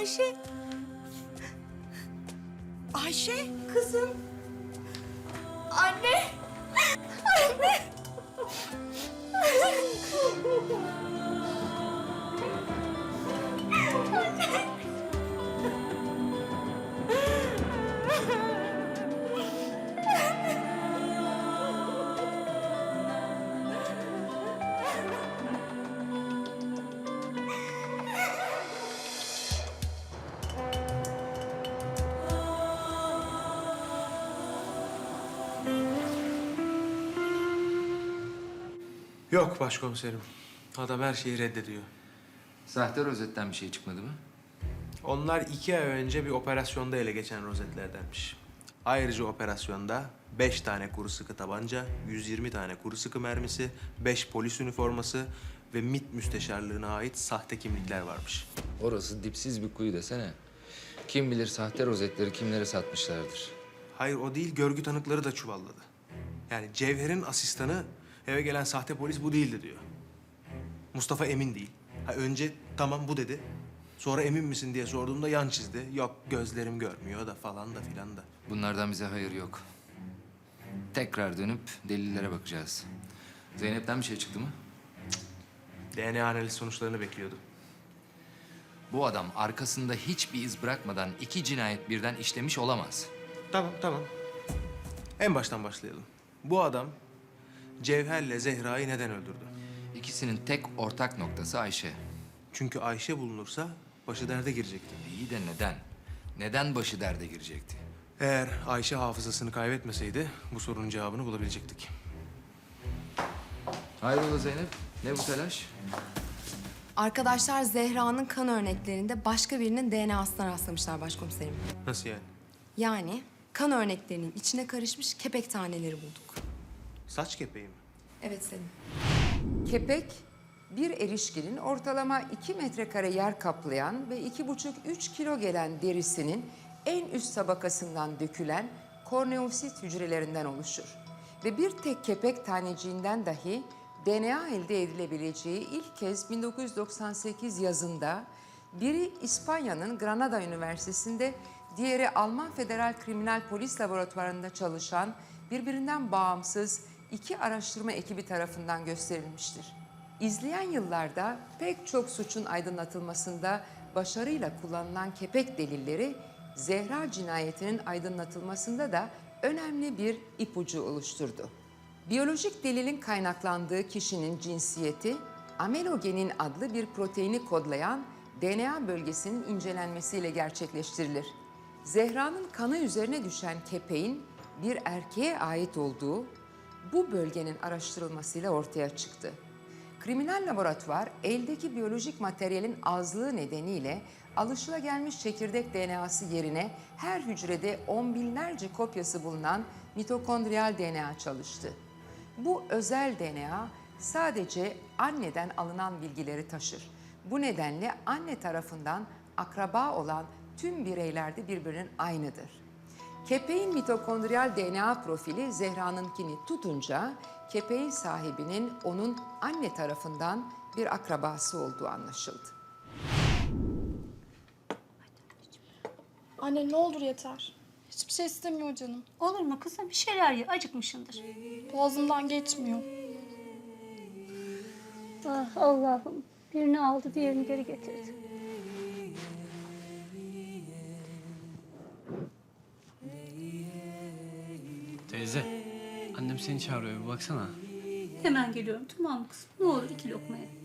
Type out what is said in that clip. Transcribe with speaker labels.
Speaker 1: Ayşe. Ayşe kızım. Anne. Anne.
Speaker 2: Yok başkomiserim. Adam her şeyi reddediyor.
Speaker 3: Sahte rozetten bir şey çıkmadı mı?
Speaker 2: Onlar iki ay önce bir operasyonda ele geçen rozetlerdenmiş. Ayrıca operasyonda beş tane kuru sıkı tabanca, 120 tane kuru sıkı mermisi, beş polis üniforması ve MİT müsteşarlığına ait sahte kimlikler varmış.
Speaker 3: Orası dipsiz bir kuyu desene. Kim bilir sahte rozetleri kimlere satmışlardır.
Speaker 2: Hayır o değil, görgü tanıkları da çuvalladı. Yani Cevher'in asistanı eve gelen sahte polis bu değildi diyor. Mustafa emin değil. Ha, önce tamam bu dedi. Sonra emin misin diye sorduğumda yan çizdi. Yok gözlerim görmüyor da falan da filan da.
Speaker 3: Bunlardan bize hayır yok. Tekrar dönüp delillere bakacağız. Zeynep'ten bir şey çıktı mı?
Speaker 2: DNA analiz sonuçlarını bekliyordu.
Speaker 3: Bu adam arkasında hiçbir iz bırakmadan iki cinayet birden işlemiş olamaz.
Speaker 2: Tamam, tamam. En baştan başlayalım. Bu adam Cevher'le Zehra'yı neden öldürdü?
Speaker 3: İkisinin tek ortak noktası Ayşe.
Speaker 2: Çünkü Ayşe bulunursa başı derde girecekti.
Speaker 3: İyi de neden? Neden başı derde girecekti?
Speaker 2: Eğer Ayşe hafızasını kaybetmeseydi bu sorunun cevabını bulabilecektik.
Speaker 3: Hayrola Zeynep? Ne bu telaş?
Speaker 4: Arkadaşlar Zehra'nın kan örneklerinde başka birinin DNA'sına rastlamışlar başkomiserim.
Speaker 2: Nasıl yani?
Speaker 4: Yani kan örneklerinin içine karışmış kepek taneleri bulduk.
Speaker 2: Saç kepeği mi?
Speaker 4: Evet Selim.
Speaker 5: Kepek, bir erişkinin ortalama 2 metrekare yer kaplayan ve iki buçuk üç kilo gelen derisinin en üst tabakasından dökülen korneosit hücrelerinden oluşur. Ve bir tek kepek taneciğinden dahi DNA elde edilebileceği ilk kez 1998 yazında biri İspanya'nın Granada Üniversitesi'nde, diğeri Alman Federal Kriminal Polis Laboratuvarı'nda çalışan birbirinden bağımsız iki araştırma ekibi tarafından gösterilmiştir. İzleyen yıllarda pek çok suçun aydınlatılmasında başarıyla kullanılan kepek delilleri Zehra cinayetinin aydınlatılmasında da önemli bir ipucu oluşturdu. Biyolojik delilin kaynaklandığı kişinin cinsiyeti, amelogenin adlı bir proteini kodlayan DNA bölgesinin incelenmesiyle gerçekleştirilir. Zehra'nın kanı üzerine düşen kepeğin bir erkeğe ait olduğu bu bölgenin araştırılmasıyla ortaya çıktı. Kriminal laboratuvar eldeki biyolojik materyalin azlığı nedeniyle alışılagelmiş çekirdek DNA'sı yerine her hücrede on binlerce kopyası bulunan mitokondriyal DNA çalıştı. Bu özel DNA sadece anneden alınan bilgileri taşır. Bu nedenle anne tarafından akraba olan tüm bireylerde birbirinin aynıdır. Kepeğin mitokondriyal DNA profili Zehra'nınkini tutunca kepeğin sahibinin onun anne tarafından bir akrabası olduğu anlaşıldı.
Speaker 6: Anne ne olur yeter. Hiçbir şey istemiyor canım.
Speaker 7: Olur mu kızım? Bir şeyler ye. Acıkmışsındır.
Speaker 6: Boğazımdan geçmiyor.
Speaker 7: Ah Allah'ım. Birini aldı, diğerini geri getirdi.
Speaker 8: Annem seni çağırıyor bir baksana.
Speaker 7: Hemen geliyorum tamam mı kızım? Ne olur iki lokmaya.